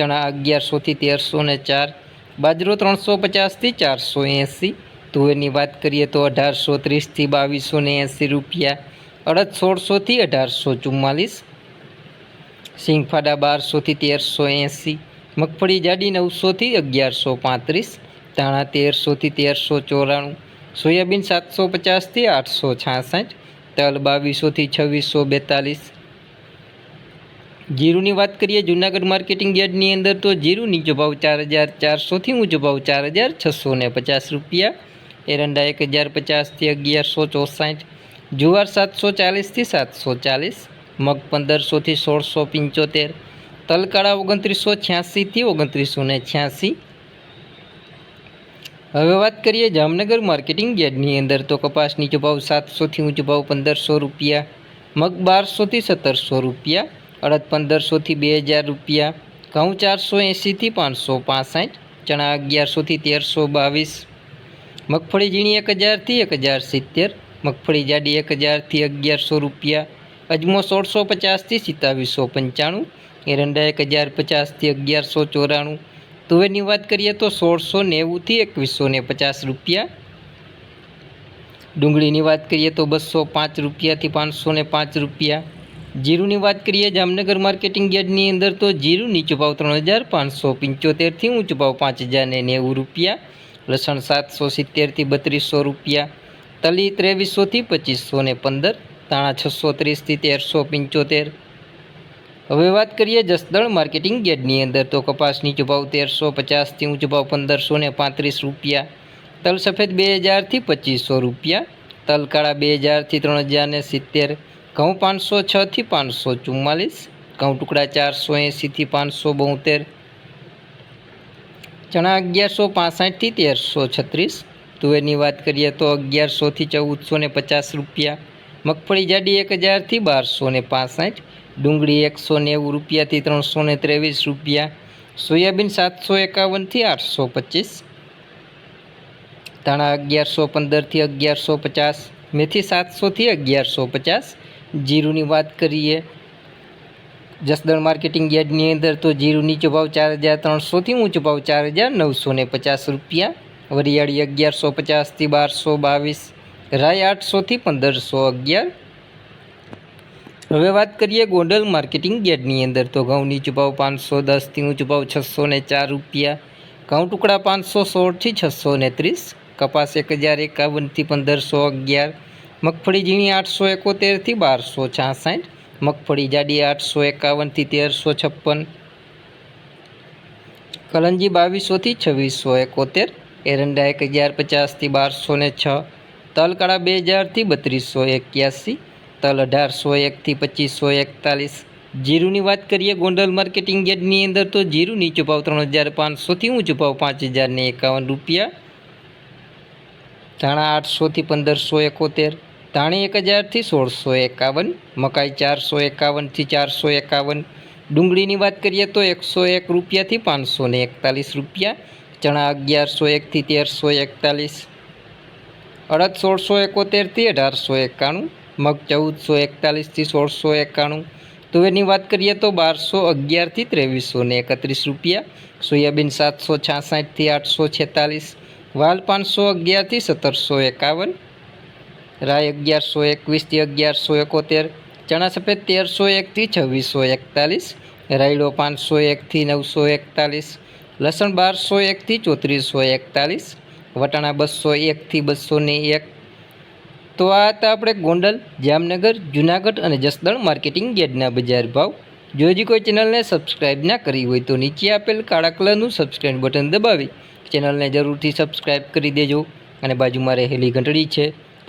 ચણા અગિયારસોથી તેરસો ને ચાર, બાજરો ત્રણસો પચાસથી ચારસો એંસી, તુવેરની વાત કરીએ તો અઢારસો ત્રીસથી બાવીસો ને એંસી રૂપિયા, અડદ સોળસોથી અઢારસો ચુમ્માલીસ સિંગફાડા બારસોથી તેરસો એંસી, મગફળી જાડી નવસોથી અગિયારસો પાંત્રીસ, ધાણા તેરસોથી તેરસો ચોરાણું, સોયાબીન સાતસો પચાસથી આઠસો છાસઠ, તલ બાવીસોથી છવ્વીસો બેતાલીસ જીરુની વાત કરીએ, જૂનાગઢ માર્કેટિંગ યાર્ડની અંદર તો જીરું નીચો ભાવ ચાર હજાર ચારસોથી ઊંચો ભાવ ચાર હજાર છસો ને પચાસ રૂપિયા. એરંડા એક હજાર પચાસથી અગિયારસો ચોસાઠ. જુવાર સાતસો ચાલીસથી સાતસો ચાલીસ. મગ પંદરસોથી સોળસો પંચોતેર. તલકાળા ઓગણત્રીસો છ્યાસીથી ઓગણત્રીસો ને છ્યાસી. હવે વાત કરીએ જામનગર માર્કેટિંગ યાર્ડની અંદર તો કપાસ નીચો ભાવ સાતસોથી ઊંચો ભાવ પંદરસો રૂપિયા. મગ બારસોથી સત્તરસો રૂપિયા. અડદ પંદરસોથી બે હજાર રૂપિયા, ઘઉં ચારસો એંશીથી પાંચસો પાસઠ, ચણા અગિયારસોથી તેરસો બાવીસ, મગફળી ઝીણી એક હજારથી એક હજાર સિત્તેર, મગફળી જાડી એક હજારથી અગિયારસો રૂપિયા, અજમો સોળસો પચાસથી સિત્તાવીસો પંચાણું, એરંડા એક હજાર પચાસથી અગિયારસો ચોરાણું, તુવેરની વાત કરીએ તો સોળસો નેવુંથી એકવીસો ને પચાસ રૂપિયા. ડુંગળીની વાત કરીએ તો બસો પાંચ રૂપિયાથી પાંચસો ને પાંચ રૂપિયા. જીરુની વાત કરીએ, જામનગર માર્કેટિંગ યાર્ડની અંદર તો જીરું નીચો ભાવ ત્રણ હજાર પાંચસો પંચોતેરથી ઊંચો ભાવ પાંચ હજાર ને નેવું રૂપિયા, લસણ સાતસો સિત્તેરથી બત્રીસો રૂપિયા, તલી ત્રેવીસોથી પચીસો ને પંદર તાણા છસો ત્રીસથી તેરસો પંચોતેર. હવે વાત કરીએ જસદણ માર્કેટિંગ યાર્ડની અંદર તો કપાસ નીચો ભાવ તેરસો પચાસથી ઊંચો ભાવ પંદરસો ને પાંત્રીસ રૂપિયા, તલ સફેદ બે હજારથી પચીસો રૂપિયા, તલ કાળા બે હજારથી ત્રણ હજાર ને સિત્તેર ઘઉં પાંચસો છથી પાંચસો ચુમ્માલીસ, ઘઉં ટુકડા ચારસો એંશીથી પાંચસો બોતેર, ચણા અગિયારસો પાસઠથી તેરસો છત્રીસ, તુવેરની વાત કરીએ તો અગિયારસોથી ચૌદસો ને પચાસ રૂપિયા, મગફળી જાડી એક હજારથી બારસો ને પાસઠ, ડુંગળી એકસો નેવું રૂપિયાથી ત્રણસો ને ત્રેવીસ રૂપિયા, સોયાબીન સાતસો એકાવનથી આઠસો પચીસ, ધાણા અગિયારસો પંદરથી અગિયારસો પચાસ, મેથી સાતસોથી અગિયારસો પચાસ જીરુની વાત કરીએ, જસદણ માર્કેટિંગ યાર્ડની અંદર તો જીરું નીચો ભાવ ચાર હજાર ત્રણસોથી ઊંચો ભાવ ચાર હજાર નવસો ને પચાસ રૂપિયા, વરિયાળી અગિયારસો પચાસથી બારસો બાવીસ, રાય આઠસોથી પંદરસો અગિયાર. હવે વાત કરીએ ગોંડલ માર્કેટિંગ યાર્ડની અંદર તો ઘઉં નીચો પાંચસો દસથી ઊંચો ભાવ છસો ને ચાર રૂપિયા, ઘઉં ટુકડા પાંચસો સોળથી છસો ને ત્રીસ, કપાસ એક હજાર એકાવનથી પંદરસો અગિયાર મગફળી ઝીણી આઠસો એકોતેરથી બારસો છાસઠ, મગફળી જાડી આઠસો એકાવનથી તેરસો છપ્પન, કલંજી બાવીસોથી છવ્વીસો એકોતેર, એરંડા એક હજાર પચાસથી બારસો ને છ, તલકાળા બે હજારથી બત્રીસો એક્યાસી, તલ અઢારસો એકથી પચીસો એકતાલીસ. જીરુની વાત કરીએ ગોંડલ માર્કેટિંગ યાર્ડની અંદર તો જીરું નીચો ભાવ ત્રણ હજાર પાંચસોથી ઊંચો ભાવ પાંચ હજારને એકાવન રૂપિયા, ધાણા આઠસોથી પંદરસો એકોતેર ધાણી એક હજારથી સોળસો એકાવન, મકાઈ ચારસો એકાવનથી ચારસો એકાવન. ડુંગળીની વાત કરીએ તો એકસો એક રૂપિયાથી પાંચસો ને એકતાલીસ રૂપિયા, ચણા અગિયારસો એકથી તેરસો એકતાલીસ. અડદ સોળસો એકોતેરથી અઢારસો એકાણું, મગ ચૌદસો એકતાલીસથી સોળસો એકાણું. તુવેરની વાત કરીએ તો બારસો અગિયારથી ત્રેવીસો ને એકત્રીસ રૂપિયા, સોયાબીન સાતસો છાસઠથી આઠસો છેતાલીસ, વાલ પાંચસો અગિયારથી સત્તરસો એકાવન રાય અગિયારસો એકવીસથી અગિયારસો એકોતેર, ચણા સફેદ તેરસો એકથી છવ્વીસો એકતાલીસ, રાયડો પાંચસો એકથી નવસો એકતાલીસ, લસણ બારસો એકથી ચોત્રીસો એકતાલીસ, વટાણા બસો એકથી બસો ને એક. તો આ હતા આપણે ગોંડલ, જામનગર, જુનાગઢ અને જસદણ માર્કેટિંગ યાર્ડના બજાર ભાવ. જો હજી કોઈ ચેનલને સબસ્ક્રાઇબ ના કરી હોય તો નીચે આપેલ કાળા કલરનું સબસ્ક્રાઇબ બટન દબાવી, ચેનલને જરૂરથી સબસ્ક્રાઇબ કરી દેજો. અને બાજુમાં રહેલી ઘંટડી છે.